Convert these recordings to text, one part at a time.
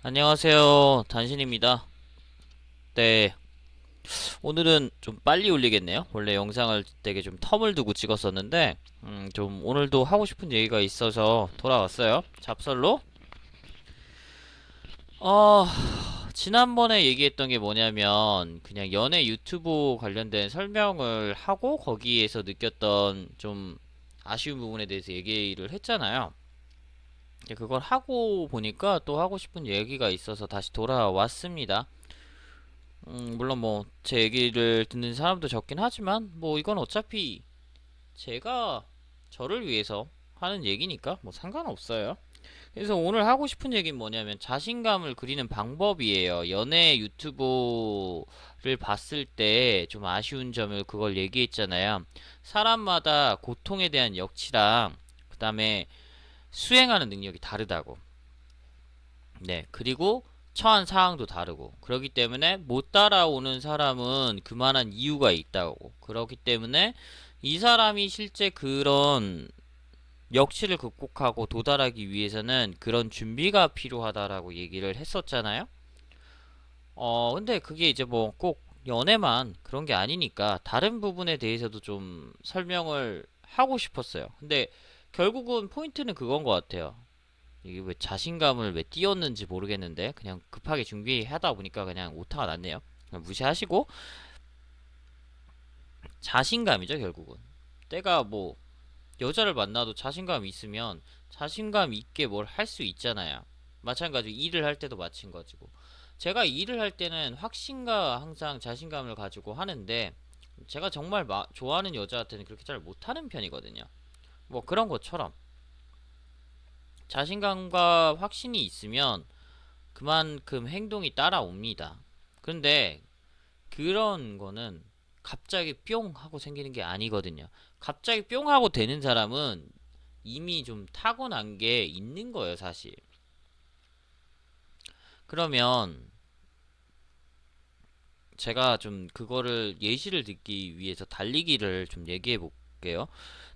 안녕하세요. 단신입니다. 네. 오늘은 좀 빨리 올리겠네요. 원래 영상을 되게 좀 텀을 두고 찍었었는데, 음, 좀 오늘도 하고 싶은 얘기가 있어서 돌아왔어요. 잡설로. 어, 지난번에 얘기했던 게 뭐냐면, 그냥 연애 유튜브 관련된 설명을 하고 거기에서 느꼈던 좀 아쉬운 부분에 대해서 얘기를 했잖아요. 이제 그걸 하고 보니까 또 하고 싶은 얘기가 있어서 다시 돌아왔습니다. 음, 물론 뭐 제 얘기를 듣는 사람도 적긴 하지만 뭐 이건 어차피 제가 저를 위해서 하는 얘기니까 뭐 상관없어요. 그래서 오늘 하고 싶은 얘기는 뭐냐면 자신감을 그리는 방법이에요. 연애 유튜브를 봤을 때 좀 아쉬운 점을 그걸 얘기했잖아요. 사람마다 고통에 대한 역치랑 그다음에 수행하는 능력이 다르다고. 네. 그리고 처한 상황도 다르고. 그렇기 때문에 못 따라오는 사람은 그만한 이유가 있다고. 그렇기 때문에 이 사람이 실제 그런 역치를 극복하고 도달하기 위해서는 그런 준비가 필요하다라고 얘기를 했었잖아요. 어, 근데 그게 이제 뭐 꼭 연애만 그런 게 아니니까 다른 부분에 대해서도 좀 설명을 하고 싶었어요. 근데 결국은 포인트는 그건 것 같아요. 이게 왜 자신감을 왜 띄웠는지 모르겠는데 그냥 급하게 준비하다 보니까 그냥 오타가 났네요. 그냥 무시하시고 자신감이죠 결국은. 때가 뭐 여자를 만나도 자신감 있으면 자신감 있게 뭘 할 수 있잖아요. 마찬가지로 일을 할 때도 마찬가지고. 제가 일을 할 때는 확신과 항상 자신감을 가지고 하는데 제가 정말 마- 좋아하는 여자한테는 그렇게 잘 못하는 편이거든요. 뭐 그런 것처럼 자신감과 확신이 있으면 그만큼 행동이 따라옵니다. 그런데 그런 거는 갑자기 뿅 하고 생기는 게 아니거든요. 갑자기 뿅 하고 되는 사람은 이미 좀 타고난 게 있는 거예요, 사실. 그러면 제가 좀 그거를 예시를 듣기 위해서 달리기를 좀 얘기해 볼게요.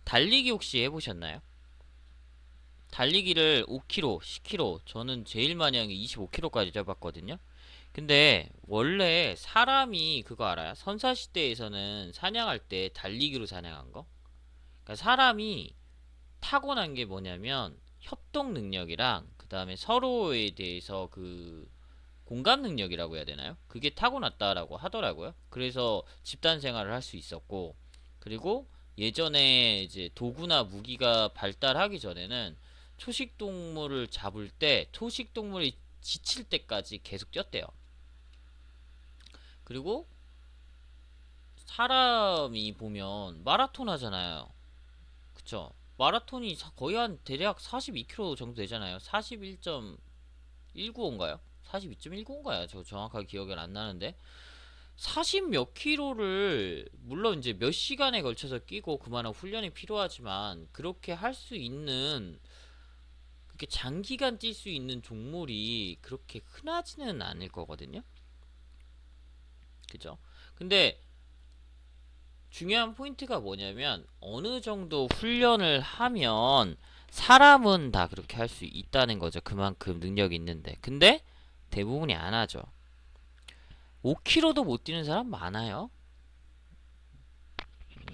달리기 혹시 해보셨나요? 달리기를 5km, 10km, 저는 제일 많이 한 게 25km까지 잡았거든요. 근데 원래 사람이 그거 알아요? 선사 시대에서는 사냥할 때 달리기로 사냥한 거? 그러니까 사람이 타고난 게 뭐냐면 협동 능력이랑 그 다음에 서로에 대해서 그 공감 능력이라고 해야 되나요? 그게 타고났다라고 하더라고요. 그래서 집단 생활을 할 수 있었고, 그리고 예전에 이제 도구나 무기가 발달하기 전에는 초식 동물을 잡을 때 초식 동물이 지칠 때까지 계속 뛰었대요. 그리고 사람이 보면 마라톤 하잖아요. 그쵸? 마라톤이 사- 거의 한 대략 42km 정도 되잖아요. 41.195인가요? 42.195인가요? 저 정확하게 기억이 안 나는데 40 몇 킬로를 물론 이제 몇 시간에 걸쳐서 끼고 그만한 훈련이 필요하지만 그렇게 할 수 있는 그렇게 장기간 뛸 수 있는 종목이 그렇게 흔하지는 않을 거거든요. 그죠? 근데 중요한 포인트가 뭐냐면 어느 정도 훈련을 하면 사람은 다 그렇게 할 수 있다는 거죠. 그만큼 능력이 있는데. 근데 대부분이 안 하죠. 5km도 못 뛰는 사람 많아요.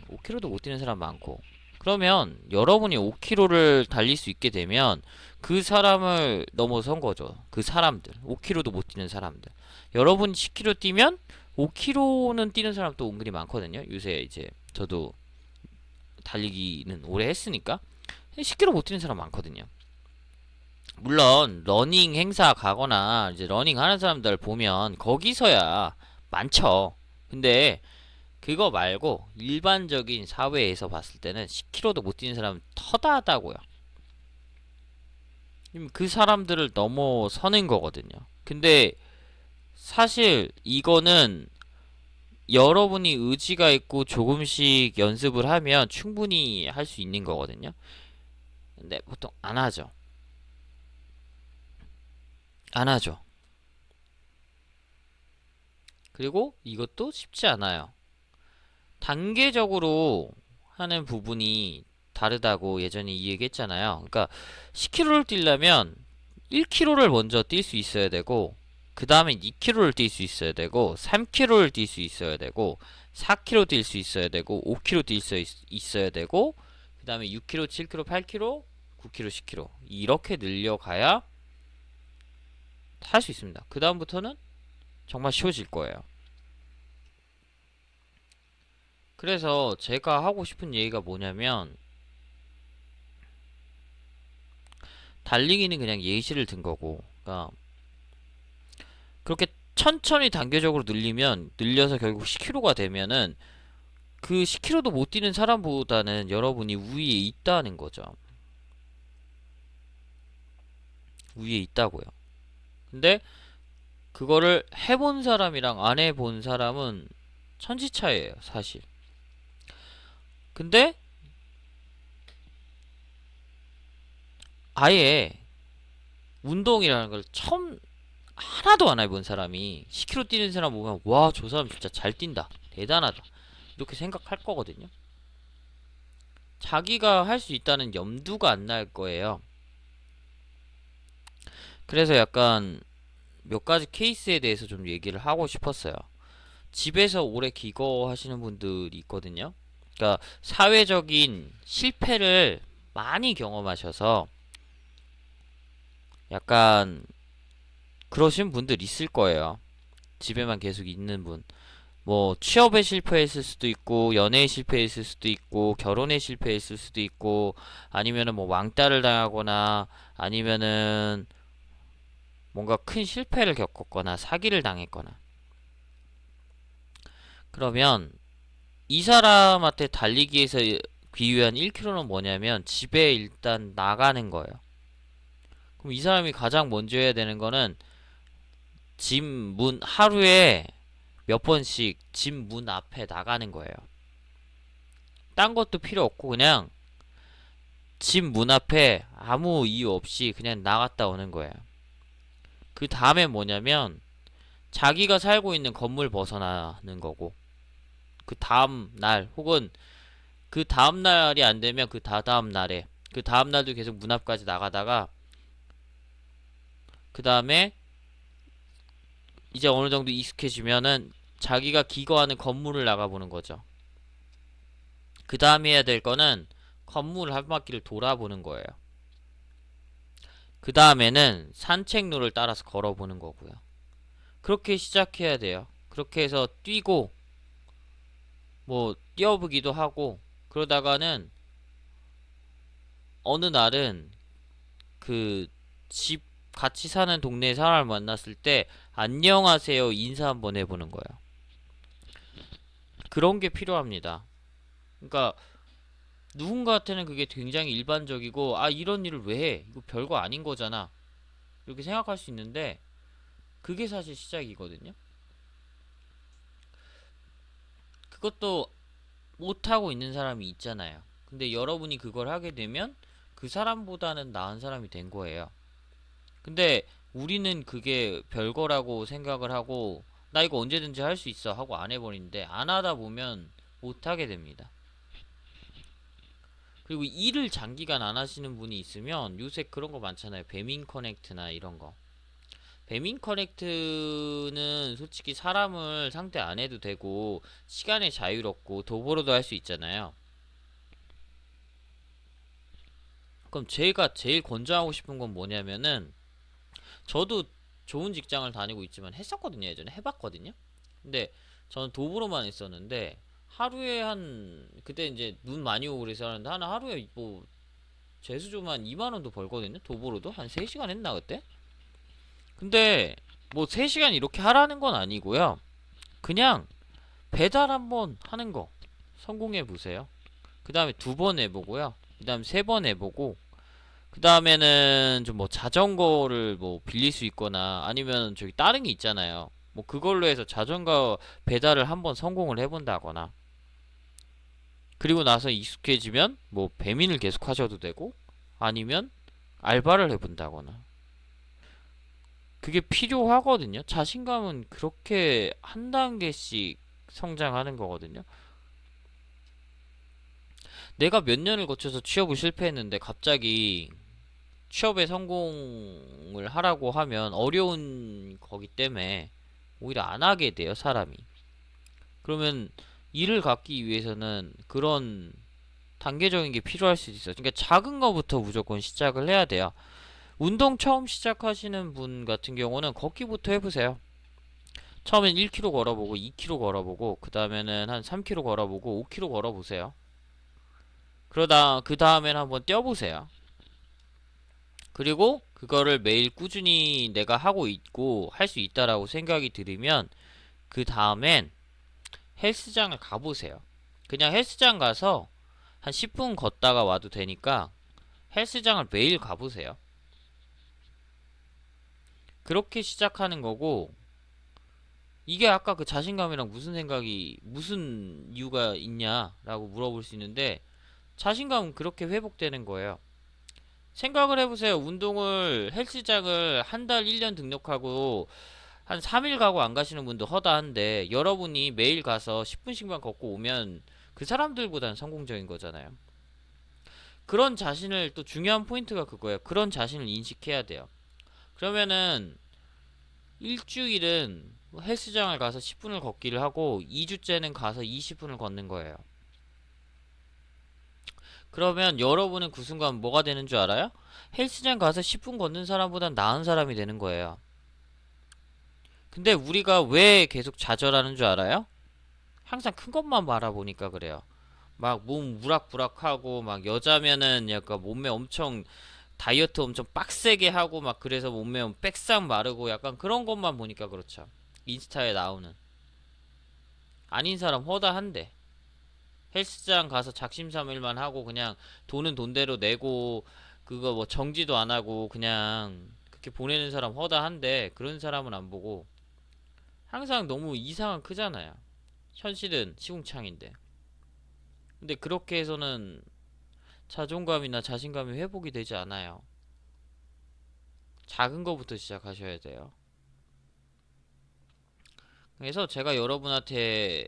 5km도 못 뛰는 사람 많고. 그러면 여러분이 5km를 달릴 수 있게 되면 그 사람을 넘어선 거죠. 그 사람들. 5km도 못 뛰는 사람들. 여러분 10km 뛰면 5km는 뛰는 사람 또 은근히 많거든요. 요새 이제 저도 달리기는 오래 했으니까 10km 못 뛰는 사람 많거든요. 물론 러닝 행사 가거나 이제 러닝 하는 사람들 보면 거기서야 많죠. 근데 그거 말고 일반적인 사회에서 봤을 때는 10km도 못 뛰는 사람은 터다하다고요. 그 사람들을 넘어서는 거거든요. 근데 사실 이거는 여러분이 의지가 있고 조금씩 연습을 하면 충분히 할 수 있는 거거든요. 근데 보통 안 하죠. 안 하죠. 그리고 이것도 쉽지 않아요. 단계적으로 하는 부분이 다르다고 예전에 이 얘기했잖아요. 그러니까 10km를 뛰려면 1km를 먼저 뛸 수 있어야 되고 그 다음에 2km를 뛸 수 있어야 되고 3km를 뛸 수 있어야 되고 4km 뛸 수 있어야 되고 5km 뛸 수 있어야 되고 그 다음에 6km, 7km, 8km, 9km, 10km 이렇게 늘려가야 할 수 있습니다. 그 다음부터는 정말 쉬워질 거예요. 그래서 제가 하고 싶은 얘기가 뭐냐면 달리기는 그냥 예시를 든 거고 그러니까 그렇게 천천히 단계적으로 늘리면 늘려서 결국 10km가 되면은 그 10km도 못 뛰는 사람보다는 여러분이 우위에 있다는 거죠. 위에 있다고요. 근데 그거를 해본 사람이랑 안 해본 사람은 천지 차이예요, 사실. 근데 아예 운동이라는 걸 처음 하나도 안 해본 사람이 10km 뛰는 사람 보면 와, 저 사람 진짜 잘 뛴다. 대단하다. 이렇게 생각할 거거든요. 자기가 할 수 있다는 염두가 안 날 거예요. 그래서 약간 몇 가지 케이스에 대해서 좀 얘기를 하고 싶었어요. 집에서 오래 기거 하시는 분들이 있거든요. 그러니까 사회적인 실패를 많이 경험하셔서 약간 그러신 분들 있을 거예요. 집에만 계속 있는 분. 뭐 취업에 실패했을 수도 있고 연애에 실패했을 수도 있고 결혼에 실패했을 수도 있고 아니면은 뭐 왕따를 당하거나 아니면은 뭔가 큰 실패를 겪었거나 사기를 당했거나 그러면 이 사람한테 달리기에서 비유한 1km는 뭐냐면 집에 일단 나가는 거예요. 그럼 이 사람이 가장 먼저 해야 되는 거는 집 문 하루에 몇 번씩 집 문 앞에 나가는 거예요. 딴 것도 필요 없고 그냥 집 문 앞에 아무 이유 없이 그냥 나갔다 오는 거예요. 그 다음에 뭐냐면 자기가 살고 있는 건물 벗어나는 거고 그 다음 날 혹은 그 다음 날이 안 되면 그 다다음 날에 그 다음 날도 계속 문 앞까지 나가다가 그 다음에 이제 어느 정도 익숙해지면은 자기가 기거하는 건물을 나가보는 거죠. 그 다음 해야 될 거는 건물 한 바퀴를 돌아보는 거예요. 그 다음에는 산책로를 따라서 걸어보는 거고요. 그렇게 시작해야 돼요. 그렇게 해서 뛰고, 뭐, 뛰어보기도 하고, 그러다가는, 어느 날은, 그, 집, 같이 사는 동네 사람을 만났을 때, 안녕하세요, 인사 한번 해보는 거예요. 그런 게 필요합니다. 그러니까, 누군가한테는 그게 굉장히 일반적이고 아 이런 일을 왜 해? 이거 별거 아닌 거잖아. 이렇게 생각할 수 있는데 그게 사실 시작이거든요. 그것도 못하고 있는 사람이 있잖아요. 근데 여러분이 그걸 하게 되면 그 사람보다는 나은 사람이 된 거예요. 근데 우리는 그게 별거라고 생각을 하고 나 이거 언제든지 할 수 있어 하고 안 해버리는데 안 하다 보면 못하게 됩니다. 그리고 일을 장기간 안 하시는 분이 있으면 요새 그런 거 많잖아요. 배민 커넥트나 이런 거. 배민 커넥트는 솔직히 사람을 상대 안 해도 되고 시간에 자유롭고 도보로도 할 수 있잖아요. 그럼 제가 제일 권장하고 싶은 건 뭐냐면은 저도 좋은 직장을 다니고 있지만 했었거든요. 예전에 해봤거든요. 근데 저는 도보로만 했었는데 하루에 한 그때 이제 눈 많이 오고 그래서 하는데 하나 하루에 뭐 재수 좀한 2만 원도 벌거든요. 도보로도 한 3시간 했나 그때? 근데 뭐 3시간 이렇게 하라는 건 아니고요. 그냥 배달 한번 하는 거 성공해 보세요. 그 다음에 두 번 해보고요. 그 다음에 세번 해보고 그 다음에는 좀 뭐 자전거를 뭐 빌릴 수 있거나 아니면 저기 다른 게 있잖아요. 뭐 그걸로 해서 자전거 배달을 한번 성공을 해본다거나 그리고 나서 익숙해지면 뭐 배민을 계속 하셔도 되고 아니면 알바를 해본다거나 그게 필요하거든요. 자신감은 그렇게 한 단계씩 성장하는 거거든요. 내가 몇 년을 거쳐서 취업을 실패했는데 갑자기 취업에 성공을 하라고 하면 어려운 거기 때문에 오히려 안 하게 돼요, 사람이. 그러면 일을 갖기 위해서는 그런 단계적인 게 필요할 수도 있어요. 그러니까 작은 거부터 무조건 시작을 해야 돼요. 운동 처음 시작하시는 분 같은 경우는 걷기부터 해보세요. 처음엔 1km 걸어보고 2km 걸어보고 그 다음에는 한 3km 걸어보고 5km 걸어보세요. 그러다 그 다음엔 한번 뛰어보세요. 그리고 그거를 매일 꾸준히 내가 하고 있고 할 수 있다라고 생각이 들으면 그 다음엔 헬스장을 가보세요. 그냥 헬스장 가서 한 10분 걷다가 와도 되니까 헬스장을 매일 가보세요. 그렇게 시작하는 거고 이게 아까 그 자신감이랑 무슨 생각이 무슨 이유가 있냐라고 물어볼 수 있는데 자신감은 그렇게 회복되는 거예요. 생각을 해보세요. 운동을 헬스장을 한 달, 1년 등록하고 한 3일 가고 안 가시는 분도 허다한데 여러분이 매일 가서 10분씩만 걷고 오면 그 사람들보다는 성공적인 거잖아요. 그런 자신을 또 중요한 포인트가 그거예요. 그런 자신을 인식해야 돼요. 그러면은 일주일은 헬스장을 가서 10분을 걷기를 하고 2주째는 가서 20분을 걷는 거예요. 그러면 여러분은 그 순간 뭐가 되는 줄 알아요? 헬스장 가서 10분 걷는 사람보단 나은 사람이 되는 거예요. 근데 우리가 왜 계속 좌절하는 줄 알아요? 항상 큰 것만 바라보니까 그래요. 막 몸 우락부락하고 막 여자면은 약간 몸매 엄청 다이어트 엄청 빡세게 하고 막 그래서 몸매 빽싹 마르고 약간 그런 것만 보니까 그렇죠. 인스타에 나오는 아닌 사람 허다한데 헬스장 가서 작심삼일만 하고 그냥 돈은 돈대로 내고 그거 뭐 정지도 안 하고 그냥 그렇게 보내는 사람 허다한데 그런 사람은 안 보고 항상 너무 이상은 크잖아요. 현실은 시궁창인데. 근데 그렇게 해서는 자존감이나 자신감이 회복이 되지 않아요. 작은 거부터 시작하셔야 돼요. 그래서 제가 여러분한테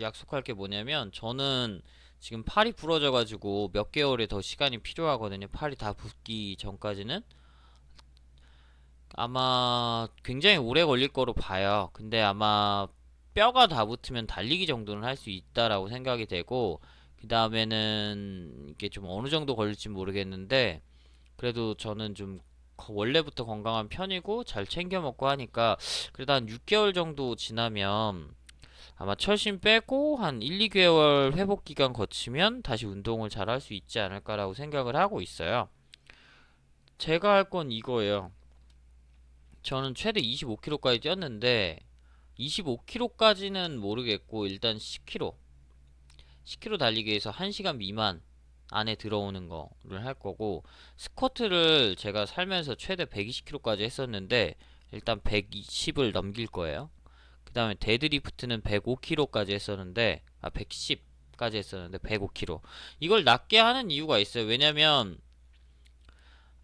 약속할 게 뭐냐면 저는 지금 팔이 부러져가지고 몇 개월의 더 시간이 필요하거든요. 팔이 다 붓기 전까지는 아마 굉장히 오래 걸릴 거로 봐요. 근데 아마 뼈가 다 붙으면 달리기 정도는 할 수 있다라고 생각이 되고 그 다음에는 이게 좀 어느 정도 걸릴지 모르겠는데 그래도 저는 좀 거- 원래부터 건강한 편이고 잘 챙겨 먹고 하니까 그래도 한 6개월 정도 지나면 아마 철심 빼고 한 1, 2개월 회복 기간 거치면 다시 운동을 잘 할 수 있지 않을까라고 생각을 하고 있어요. 제가 할 건 이거예요. 저는 최대 25km까지 뛰었는데 25km까지는 모르겠고 일단 10km 10km 달리기에서 1시간 미만 안에 들어오는 거를 할 거고 스쿼트를 제가 살면서 최대 120kg까지 했었는데 일단 120을 넘길 거예요. 그 다음에 데드리프트는 105kg까지 했었는데 아 110까지 했었는데 105kg 이걸 낮게 하는 이유가 있어요. 왜냐면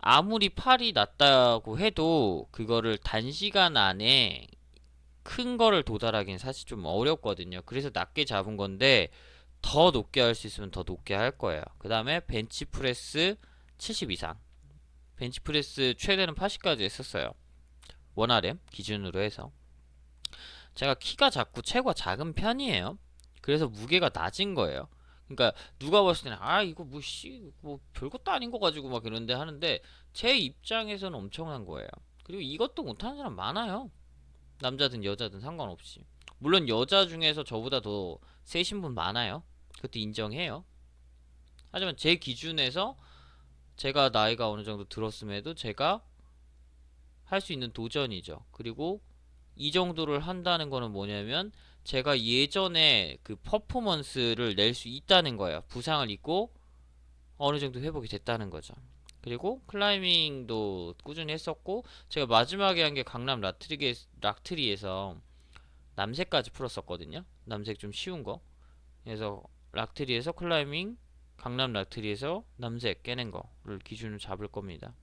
아무리 팔이 낮다고 해도 그거를 단시간 안에 큰 거를 도달하기는 사실 좀 어렵거든요. 그래서 낮게 잡은 건데 더 높게 할 수 있으면 더 높게 할 거예요. 그 다음에 벤치프레스 70 이상. 벤치프레스 최대는 80까지 했었어요. 원RM 기준으로 해서. 제가 키가 작고 체구가 작은 편이에요. 그래서 무게가 낮은 거예요. 그러니까 누가 봤을 때는 아 이거 뭐씨 뭐 별것도 아닌 거 가지고 막 이런데 하는데 제 입장에서는 엄청난 거예요. 그리고 이것도 못하는 사람 많아요. 남자든 여자든 상관없이. 물론 여자 중에서 저보다 더 세신 분 많아요. 그것도 인정해요. 하지만 제 기준에서 제가 나이가 어느 정도 들었음에도 제가 할 수 있는 도전이죠. 그리고 이 정도를 한다는 거는 뭐냐면 제가 예전에 그 퍼포먼스를 낼 수 있다는 거예요. 부상을 입고 어느 정도 회복이 됐다는 거죠. 그리고 클라이밍도 꾸준히 했었고 제가 마지막에 한 게 강남 라트리 락트리에서 남색까지 풀었었거든요. 남색 좀 쉬운 거. 그래서 락트리에서 클라이밍, 강남 락트리에서 남색 깨는 거를 기준으로 잡을 겁니다.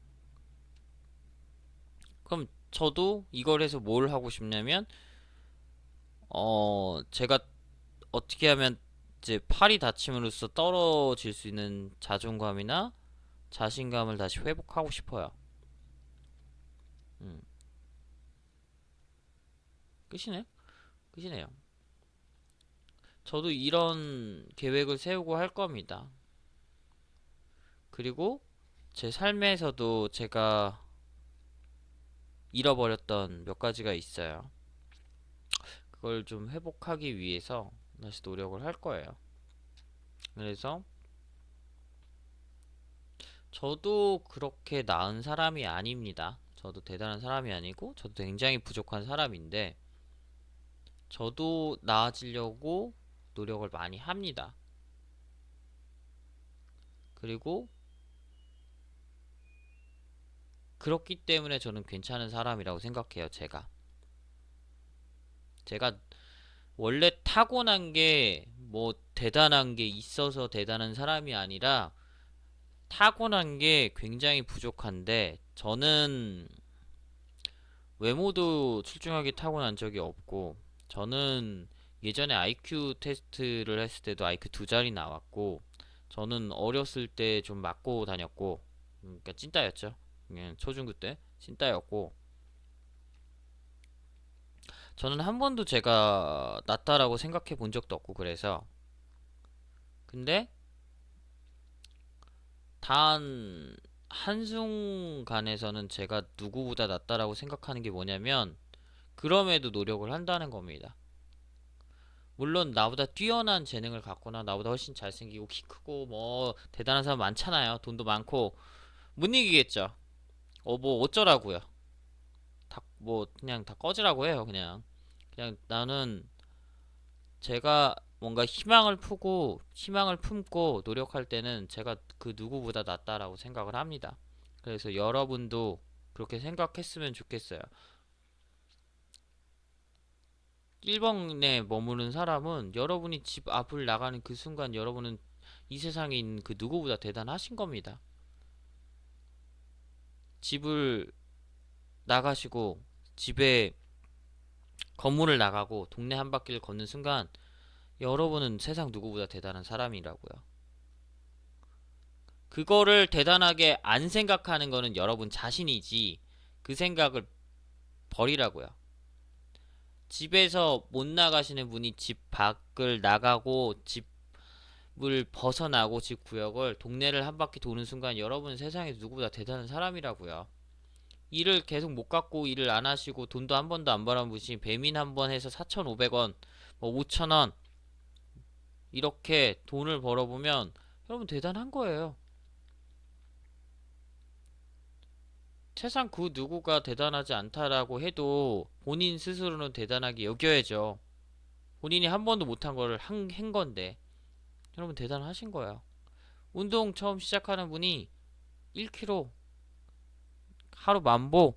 그럼 저도 이걸 해서 뭘 하고 싶냐면 어 제가 어떻게 하면 이제 팔이 다침으로써 떨어질 수 있는 자존감이나 자신감을 다시 회복하고 싶어요. 음. 끝이네? 끝이네요. 저도 이런 계획을 세우고 할 겁니다. 그리고 제 삶에서도 제가 잃어버렸던 몇 가지가 있어요. 그걸 좀 회복하기 위해서 다시 노력을 할 거예요. 그래서 저도 그렇게 나은 사람이 아닙니다. 저도 대단한 사람이 아니고 저도 굉장히 부족한 사람인데 저도 나아지려고 노력을 많이 합니다. 그리고 그렇기 때문에 저는 괜찮은 사람이라고 생각해요, 제가. 제가 원래 타고난 게 뭐 대단한 게 있어서 대단한 사람이 아니라 타고난 게 굉장히 부족한데 저는 외모도 출중하게 타고난 적이 없고 저는 예전에 IQ 테스트를 했을 때도 IQ 두 자리 나왔고 저는 어렸을 때 좀 맞고 다녔고 음, 그러니까 찐따였죠. 초중고 때 찐따였고 저는 한 번도 제가 낫다라고 생각해 본 적도 없고 그래서 근데 단 한순간에서는 제가 누구보다 낫다라고 생각하는 게 뭐냐면 그럼에도 노력을 한다는 겁니다. 물론 나보다 뛰어난 재능을 갖거나 나보다 훨씬 잘생기고 키 크고 뭐 대단한 사람 많잖아요. 돈도 많고 못 이기겠죠. 어 뭐 어쩌라고요. 다뭐 그냥 다 꺼지라고 해요. 그냥 그냥 나는 제가 뭔가 희망을 품고 희망을 품고 노력할 때는 제가 그 누구보다 낫다라고 생각을 합니다. 그래서 여러분도 그렇게 생각했으면 좋겠어요. 1번에 머무는 사람은 여러분이 집 앞을 나가는 그 순간 여러분은 이 세상에 있는 그 누구보다 대단하신 겁니다. 집을 나가시고 집에 건물을 나가고 동네 한 바퀴를 걷는 순간 여러분은 세상 누구보다 대단한 사람이라고요. 그거를 대단하게 안 생각하는 거는 여러분 자신이지 그 생각을 버리라고요. 집에서 못 나가시는 분이 집 밖을 나가고 집을 벗어나고 집 구역을 동네를 한 바퀴 도는 순간 여러분은 세상에 누구보다 대단한 사람이라고요. 일을 계속 못 갖고 일을 안 하시고 돈도 한 번도 안 벌어보신 배민 한 번 해서 4,500원, 뭐 5,000원 이렇게 돈을 벌어보면 여러분 대단한 거예요. 세상 그 누구가 대단하지 않다라고 해도 본인 스스로는 대단하게 여겨야죠. 본인이 한 번도 못한 거를 한, 한 건데 여러분 대단하신 거예요. 운동 처음 시작하는 분이 1km 하루 만보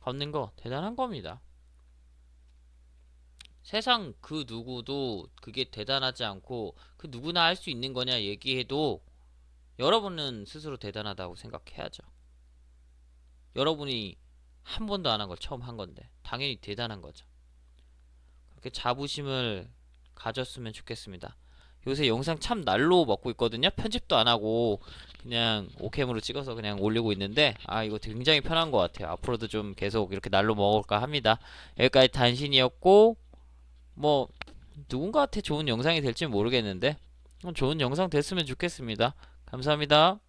걷는 거 대단한 겁니다. 세상 그 누구도 그게 대단하지 않고 그 누구나 할 수 있는 거냐 얘기해도 여러분은 스스로 대단하다고 생각해야죠. 여러분이 한 번도 안 한 걸 처음 한 건데 당연히 대단한 거죠. 그렇게 자부심을 가졌으면 좋겠습니다. 요새 영상 참 날로 먹고 있거든요. 편집도 안 하고 그냥 오캠으로 찍어서 그냥 올리고 있는데 아 이거 굉장히 편한 것 같아요. 앞으로도 좀 계속 이렇게 날로 먹을까 합니다. 여기까지 단신이었고 뭐 누군가한테 좋은 영상이 될지 모르겠는데 좋은 영상 됐으면 좋겠습니다. 감사합니다.